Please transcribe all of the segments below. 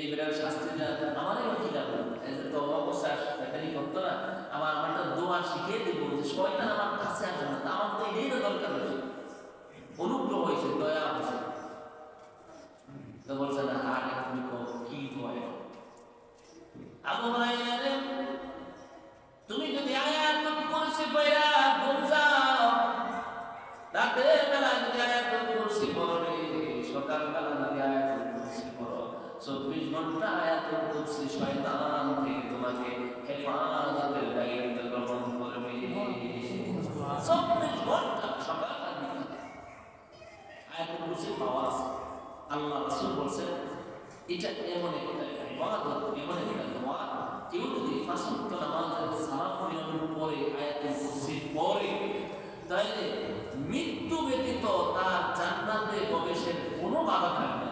এই শাস্তি আমারই তো অবস্থা করতো না আমার আমার একটা দোয়া শিখিয়ে দিব যে শয়তান আমার কাছে আসবে না। আমার তো এটাই তো দরকার হয়েছে অনুগ্রহ হয়েছে, দয়া হয়েছে। তো বলছে, না আর তুমি কো দোয়া আবু তুমি যদি যাও রাতের বেলা যদি বেলা চব্বিশ ঘণ্টা শয়তান থেকে তোমাকে হেফাজতের দায়িত্ব গ্রহণ করবে। চব্বিশ ঘণ্টা সকাল পাওয়া আল্লাহ বলছেন, এটা এমন একটা ইবাদত, এমন একটা দোয়া। কেউ যদি ওয়াক্ত নামাজের সালাম পরে আয়াতুল কুরসি পড়ে, তাহলে মৃত্যু ব্যতীত তার জান্নাতে প্রবেশের কোনো বাধা থাকবে না।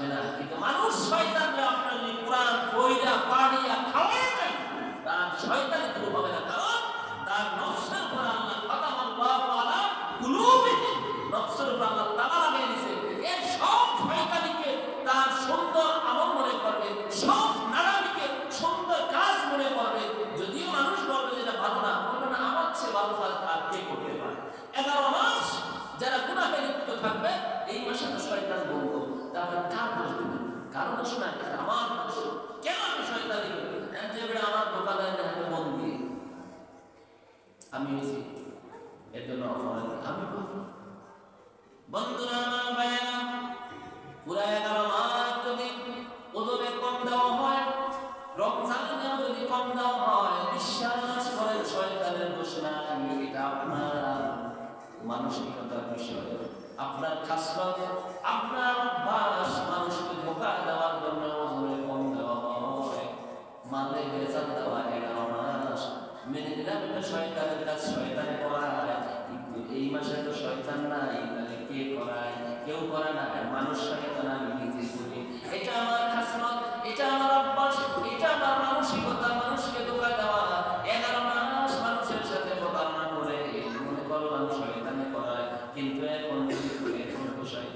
আসবে না। কিন্তু মানুষ শয়তানরা কম দাম হয়, বিশ্বাস করেন শয়তানের ঘোষণা এটা আপনার মানসিকতার বিষয় আপনার খাসলত আপনার অভ্যাস মানুষকে ধোকা দেওয়ার জন্য ওজনে কম দেওয়া হয়। মালে বেজার দেওয়া এগারো মাস মেনে নিলাম এটা শয়তানের কাজ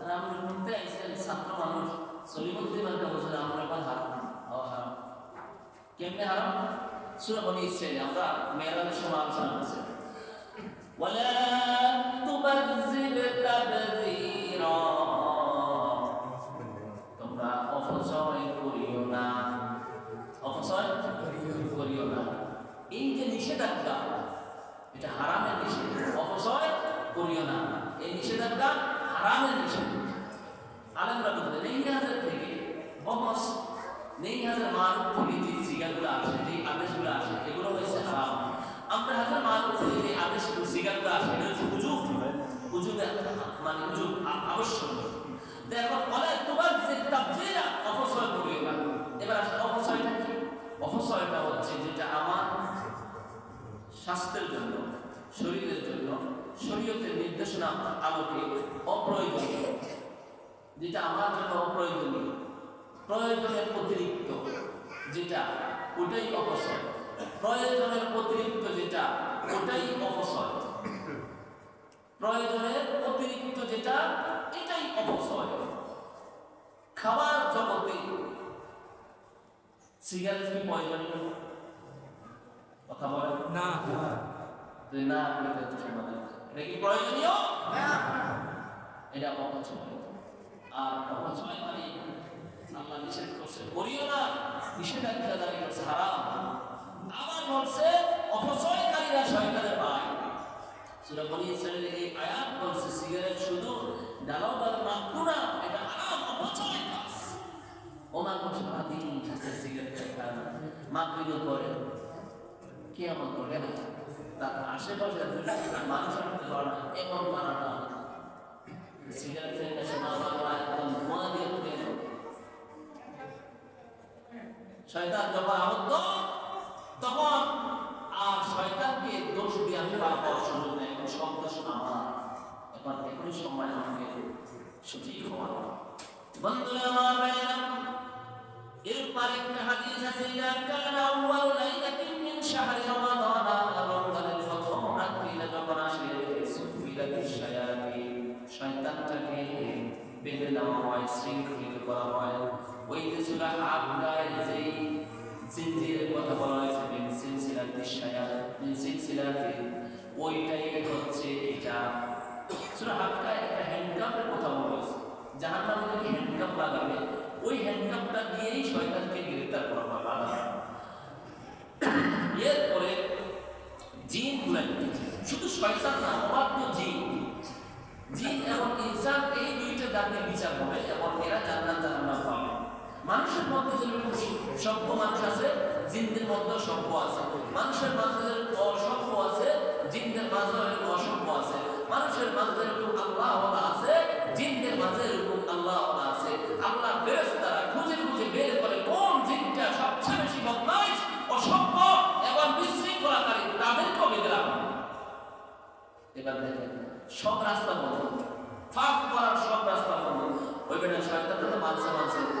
আর আমরা ঘুরতে আইসেন ছাত্র মানুষ সলিমুদ্দি মার্কা বলছে আমরা এখন হারাম হওয়া হারাম কেমনে হারাম সুরা বনি ইসরাইল আমরা মেয়েরাদের সময় আলোচনা করছি ولا تبذر تبذيرا তোমরা অপচয় করিও না অপচয় করিও না এই যে নিষেধাজ্ঞা এটা হারামের নিষেধ অপচয় করিও না এই নিষেধাজ্ঞা হারামের নিষেধ আলেমরা বলতে নেই হাজার থেকে বহস নেই হাজার মারুফ থেকে যে সিগাগুলো আসে যে আদেশগুলো আসে, এগুলো হয়েছে হারাম। আমরা হাজার মারুফ থেকে যে আদেশগুলো আসে এটা হচ্ছে যেটা আমার জন্য অপ্রয়োজনীয়। প্রয়োজনের অতিরিক্ত যেটা ওটাই অপচয়। প্রয়োজনের অতিরিক্ত যেটা ওটাই অপচয়। প্রয়োজনের অতিরিক্ত যেটা এটাই অপচয়। খাবার জগতে সিগারেট কি প্রয়োজনীয় কথা বলেন। না। যদি না এটা কি প্রয়োজনীয়? এটা অপচয়। আর অপচয় মানে আল্লাহ নিষেধ করছে করিও না, নিষেধাজ্ঞা দাবি করছে, হারাম। আবার বলছে, অপচয়কারীরা শয়তানের ভাই সুরা বনি ইসরায়েলের এই আয়াত বলছে, সিগারেট শুধু ডালাও বা মাকুনা এটা হারাম, অপচয় কাজ। ওমা বলছে সারাদিন খাচ্ছে, সিগারেট খায় মাকড়িও করে কে আমার করে না? তার আশেপাশে মানুষ আনতে পারে না এমন শয়তান যখন আবদ্ধ, তখন আর শয়তানকে দোষ দিয়ে আমি সুযোগ নেই। আমার এখন এখনই সময় আমাকে বন্ধুরা আমার এরপর হাদিস আছে আউয়াল লাইলাতিন মিন রমাদান যখন আসে শয়তানটাকে বেঁধে দেওয়া হয়, শৃঙ্খলিত করা হয়। ওই যে সূরা আবগায় জিনজিরের কথা বলা হয়েছে মিন মিন ওইটাই হচ্ছে এটা আবগায় একটা হ্যান্ডকাপের কথা বলা হয়েছে হ্যান্ডকাপ লাগাবে ওই হ্যান্ডকাপটা দিয়েই শয়তানকে গ্রেফতার করা হয় বাধা এরপরে জিন গুলাই শুধু শয়তান না অবাধ্য জিন জিন এবং ইনসান এই দুইটা জাতির বিচার হবে এবং এরা জান্নাত জাহান্নাম পাবে। মানুষের মধ্যে যেরকম সভ্য মানুষ আছে, জিনদের মধ্যে সভ্য আছে। মানুষের মাঝে যেরকম অসভ্য আছে, জিনদের মাঝে এরকম অসভ্য আছে। মানুষের মাঝে যেরকম আল্লাহ আছে, জিনদের মাঝে এরকম আল্লাহ আছে। আল্লাহ ফেরেশতারা খুঁজে খুঁজে বের করে কোন জিনটা সবচেয়ে বেশি বদমাইশ, অসভ্য এবং বিশৃঙ্খলাকারী বেঁধে রাখা। হবে। এবার দেখেন, সব রাস্তা বন্ধ। ফাঁক করার সব রাস্তা বন্ধ। ওই বেটা শয়তানটা তো মানছে মানছে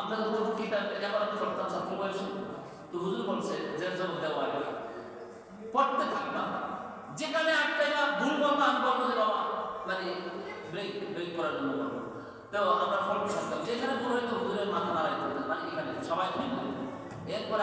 আমরা যখন কিতাব এবার পড়তাম ছাত্র বয়সে তো হুজুর বলছে, যে জবাব দেওয়া পড়তে থাকবা যেখানে একটা ভুল বলবা আমি বলব যে, বাবা মানে ব্রেক ব্রেক করার জন্য বলব। তো আমরা ফল থাকতাম যেখানে ভুল হয়তো হুজুরের মাথা নাড়াইতে হতো মানে এখানে সবাই এরপরে